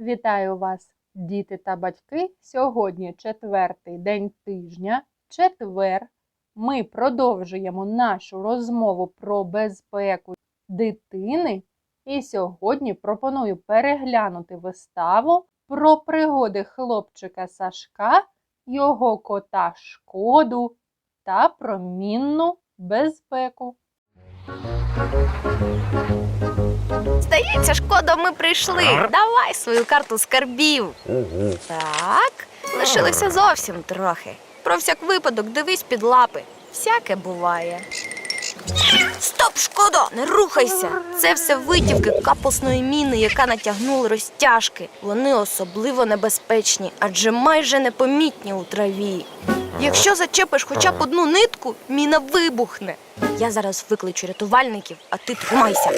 Вітаю вас, діти та батьки. Сьогодні четвертий день тижня, четвер. Ми продовжуємо нашу розмову про безпеку дитини. І сьогодні пропоную переглянути виставу про пригоди хлопчика Сашка, його кота Шкоду та про мінну безпеку. Здається, шкода, ми прийшли. Давай свою карту скарбів. Так, лишилося зовсім трохи. Про всяк випадок дивись під лапи. Всяке буває. Стоп, шкода, не рухайся. Це все витівки капусної міни, яка натягнула розтяжки. Вони особливо небезпечні, адже майже непомітні у траві. Якщо зачепиш хоча б одну нитку, міна вибухне. Я зараз викличу рятувальників, а ти тримайся.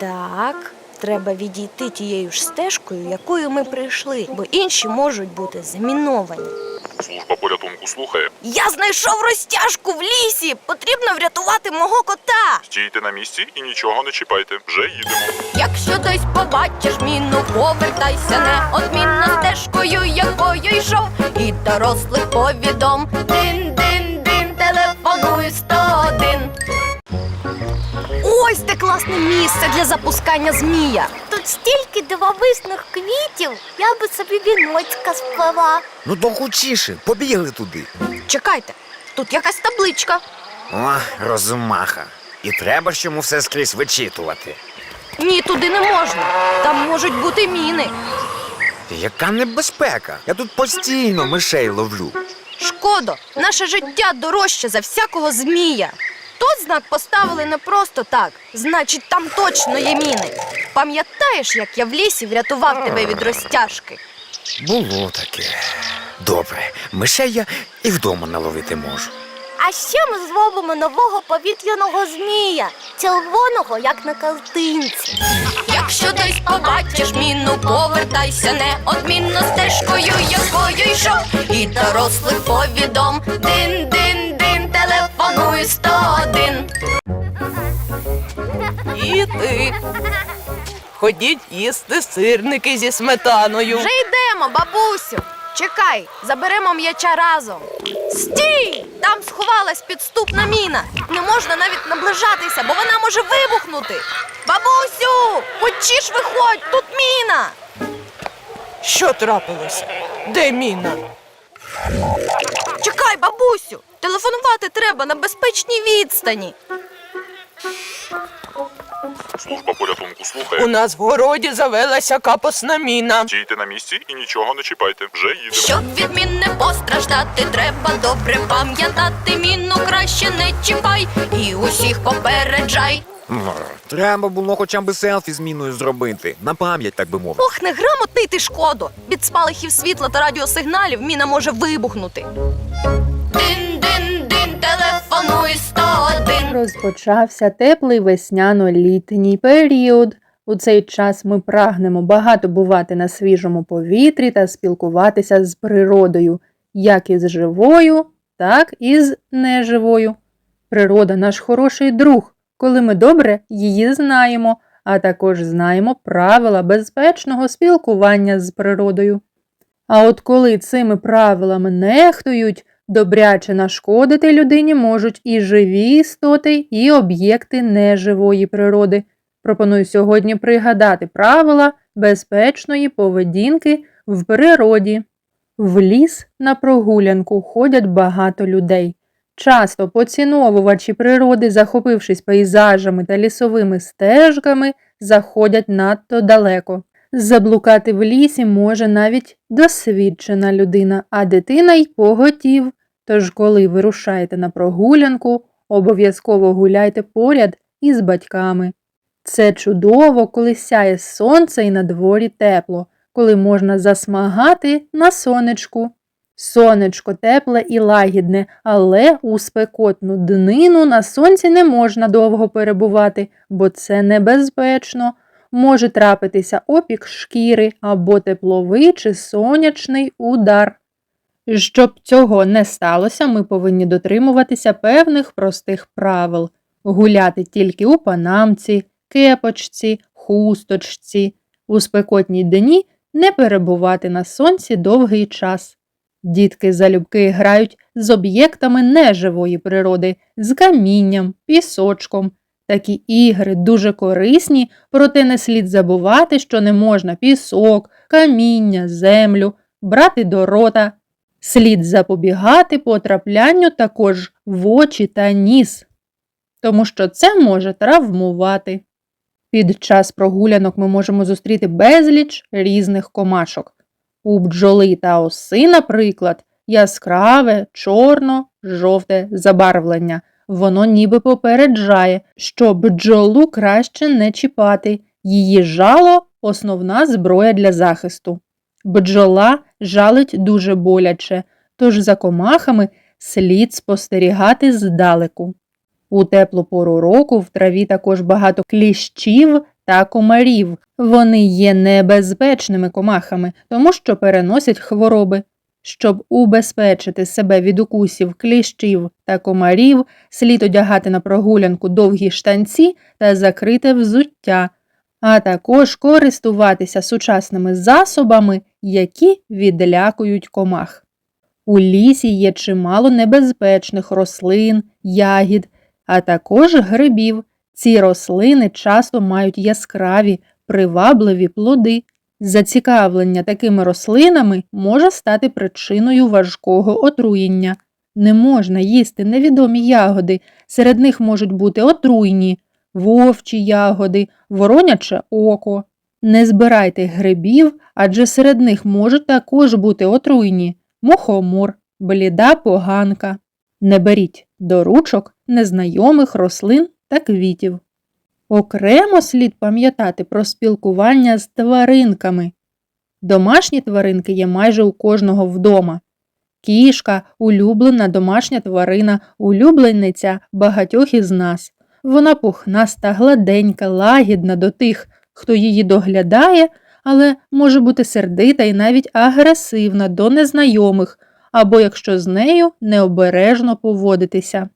Так, треба відійти тією ж стежкою, якою ми прийшли, бо інші можуть бути заміновані. Служба порятунку слухає. Я знайшов розтяжку в лісі. Потрібно врятувати мого кота. Стійте на місці і нічого не чіпайте. Вже їдемо. Якщо десь побачиш міну, повертайся неодмінно стежкою, якою йшов, і дорослих повідом. Дин, дин, дин, телефонуй 101. Ось те класне місце для запускання змія. Тут стільки дивовижних квітів, я би собі віночка сплела. Ну то хучіше, побігли туди. Чекайте, тут якась табличка. О, розумаха. І треба ж йому все скрізь вичитувати. Ні, туди не можна. Там можуть бути міни. Яка небезпека? Я тут постійно мишей ловлю. Шкодо, наше життя дорожче за всякого змія. Тут знак поставили не просто так, значить, там точно є міни. Пам'ятаєш, як я в лісі врятував тебе від розтяжки? Було таке. Добре, мишей я і вдома наловити можу. А ще ми зробимо нового повітряного змія, червоного, як на картинці. Якщо десь побачиш міну, повертайся неодмінно стежкою, якою йшов, і дорослих повідом. Дин, дин, дин, телефонуй 101. І ти. Ходіть їсти сирники зі сметаною. Вже йдемо, бабусю. Чекай, заберемо м'яча разом. Стій! Там сховалась підступна міна. Не можна навіть наближатися, бо вона може вибухнути. Бабусю, хочеш виходь, тут міна. Що трапилося? Де міна? Чекай, бабусю, телефонувати треба на безпечній відстані. Служба порятунку У нас в городі завелася капосна міна. Стійте на місці і нічого не чіпайте. Вже їдемо. Щоб від мін не постраждати, треба добре пам'ятати. Міну краще не чіпай і усіх попереджай. Треба було хоча б селфі з міною зробити. На пам'ять, так би мовити. Ох, неграмотний ти шкодо. Від спалахів світла та радіосигналів міна може вибухнути. Дин, телефонуй 101. Розпочався теплий весняно-літній період. У цей час ми прагнемо багато бувати на свіжому повітрі та спілкуватися з природою, як із живою, так і з неживою. Природа наш хороший друг, коли ми добре її знаємо, а також знаємо правила безпечного спілкування з природою. А от коли цими правилами нехтують, добряче нашкодити людині можуть і живі істоти, і об'єкти неживої природи. Пропоную сьогодні пригадати правила безпечної поведінки в природі. В ліс на прогулянку ходять багато людей. Часто поціновувачі природи, захопившись пейзажами та лісовими стежками, заходять надто далеко. Заблукати в лісі може навіть досвідчена людина, а дитина й поготів. Тож, коли вирушаєте на прогулянку, обов'язково гуляйте поряд із батьками. Це чудово, коли сяє сонце і на дворі тепло, коли можна засмагати на сонечку. Сонечко тепле і лагідне, але у спекотну днину на сонці не можна довго перебувати, бо це небезпечно. Може трапитися опік шкіри або тепловий чи сонячний удар. Щоб цього не сталося, ми повинні дотримуватися певних простих правил гуляти тільки у панамці, кепочці, хусточці, У спекотні дні не перебувати на сонці довгий час. Дітки залюбки грають з об'єктами неживої природи, з камінням, пісочком. Такі ігри дуже корисні, проте не слід забувати, що не можна пісок, каміння, землю брати до рота. Слід запобігати потраплянню також в очі та ніс, тому що це може травмувати. Під час прогулянок ми можемо зустріти безліч різних комашок. У бджоли та оси, наприклад, яскраве, чорно, жовте забарвлення. Воно ніби попереджає, що бджолу краще не чіпати. Її жало основна зброя для захисту. Бджола жалить дуже боляче, тож за комахами слід спостерігати здалеку. У теплу пору року в траві також багато кліщів та комарів. Вони є небезпечними комахами, тому що переносять хвороби. Щоб убезпечити себе від укусів кліщів та комарів, слід одягати на прогулянку довгі штанці та закрите взуття, а також користуватися сучасними засобами, які відлякують комах. У лісі є чимало небезпечних рослин, ягід, а також грибів. Ці рослини часто мають яскраві, привабливі плоди. Зацікавлення такими рослинами може стати причиною важкого отруєння. Не можна їсти невідомі ягоди, серед них можуть бути отруйні, вовчі ягоди, вороняче око. Не збирайте грибів, адже серед них можуть також бути отруйні мухомор, бліда поганка. Не беріть до ручок незнайомих рослин та квітів. Окремо слід пам'ятати про спілкування з тваринками. Домашні тваринки є майже у кожного вдома. Кішка улюблена домашня тварина, улюблениця багатьох із нас. Вона пухнаста, гладенька, лагідна до тих, хто її доглядає, але може бути сердита і навіть агресивна до незнайомих, або якщо з нею необережно поводитися.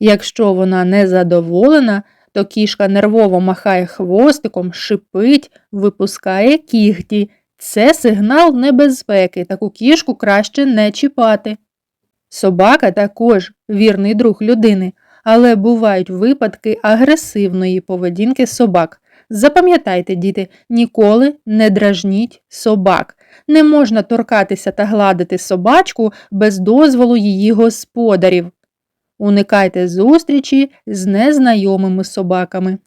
Якщо вона незадоволена, то кішка нервово махає хвостиком, шипить, випускає кігті. Це сигнал небезпеки, таку кішку краще не чіпати. Собака також вірний друг людини, але бувають випадки агресивної поведінки собак. Запам'ятайте, діти, ніколи не дражніть собак. Не можна торкатися та гладити собачку без дозволу її господарів. Уникайте зустрічі з незнайомими собаками.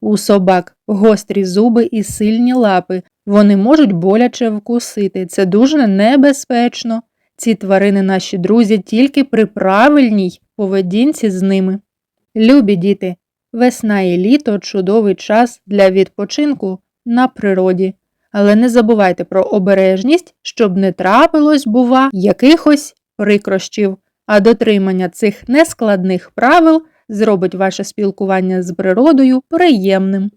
У собак гострі зуби і сильні лапи. Вони можуть боляче вкусити. Це дуже небезпечно. Ці тварини наші друзі тільки при правильній поведінці з ними. Любі діти, весна і літо чудовий час для відпочинку на природі. Але не забувайте про обережність, щоб не трапилось, бува, якихось прикрощів а дотримання цих нескладних правил зробить ваше спілкування з природою приємним.